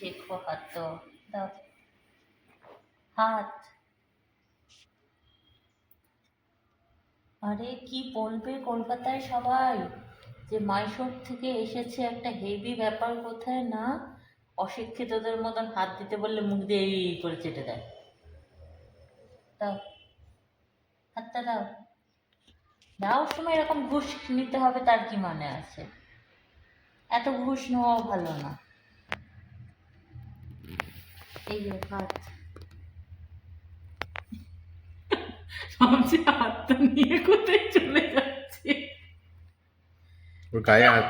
শেখো হাত দাও। হাত। আরে, কি বলবে কলকাতায় সবাই? যে মাইশোর থেকে এসেছে একটা হেভি ব্যাপার কোথায় না? অশিক্ষিতদের মতন হাত দিতে বললে মুখ দিয়ে এই করে চেটে দেয়। দাও। হাতটা দাও। দেওয়ার সময় এরকম ঘুষ নিতে হবে তার কি মানে আছে? এত ঘুষ নেওয়াও ভালো না। এই যে হাত ভাবছি হাতটা নিয়ে কোথায় চলে যাচ্ছে? ওর গায়ে হাত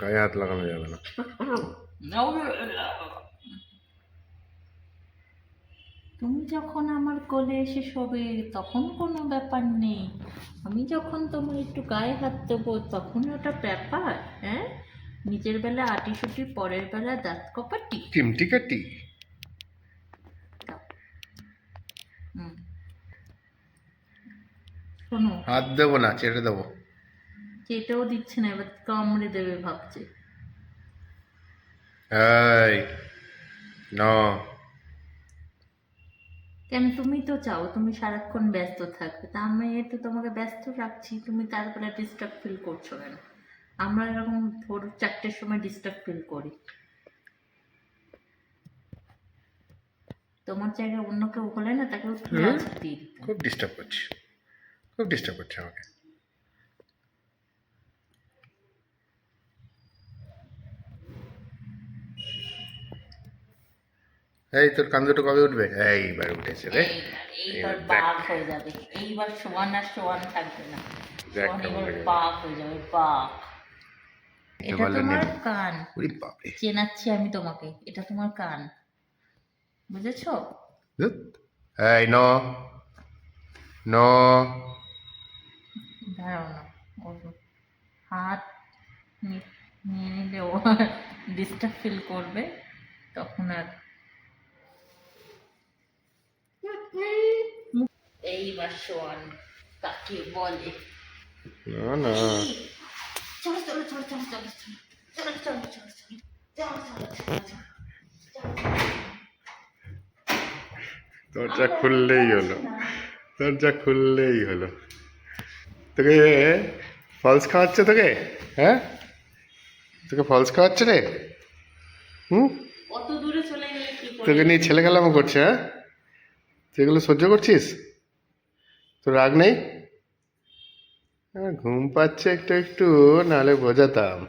গায়ে হাত লাগানো যাবে না। তুমি যখন আমার কোলে এসে শোবে তখন কোনো ব্যাপার নেই। আমি যখন তোমার একটু গায়ে হাত দেবো তখন ওটা ব্যাপার হ্যাঁ? নিজের বেলা আটি সুটি পরের বেলা দাঁত কপাটি। চিমটি কাটি দাও। হুম। শোনো। হাত দেবো না চেটে দেবো। যেটাও দিচ্ছে না এবার কামড়ে দেবে ভাবছে। এই ন। কেন তুমি তো চাও তুমি সারাক্ষণ ব্যস্ত থাকবে। তা আমি তো তোমাকে ব্যস্ত রাখছি তুমি তারপরে ডিস্টার্ব ফিল করছ কেন? আমরা এরকম ভোর চারটের সময় ডিস্টার্ব ফিল করি। তোমার জায়গায় অন্য কেউ হলে না তাকেও খুব ডিস্টার্ব করছে। খুব ডিস্টার্ব করছে আমাকে। এই তোর কান দুটো কবে উঠবে? এইবার উঠেছে রে। এইবার এইবার এইবার বাঘ হয়ে যাবে। এইবার সোয়ান আর সোয়ান থাকবে না। দেখ সোয়ান কেমন এবার লাগে। বাঘ হয়ে যাবে বাঘ এটা এটা তোমার কান। চেনাচ্ছি আমি তোমাকে। এটা তোমার কান। বুঝেছ। এই ন। ন। না হাত নিয়ে নিলে ও ডিস্টার্ব ফিল করবে তখন আর এইবার শোয়ান কাকে বলে না না চলো চলো চলো চলো চলো চলো চলো চলো চলো চলো চলো চলো চলো দরজা খুললেই হলো দরজা খুললেই হলো তোকে ফলস খাওয়াচ্ছে তোকে? হ্যাঁ? তোকে ফলস খাওয়াচ্ছে রে? হুম? অত দূরে চলে গেলে কি তোকে নিয়ে ছেলে খেলামো করছে হ্যাঁ? তুই এগুলো সহ্য করছিস? তোর রাগ নেই? হ্যাঁ, ঘুম পাচ্ছে একটু একটু নাহলে বোঝাতাম।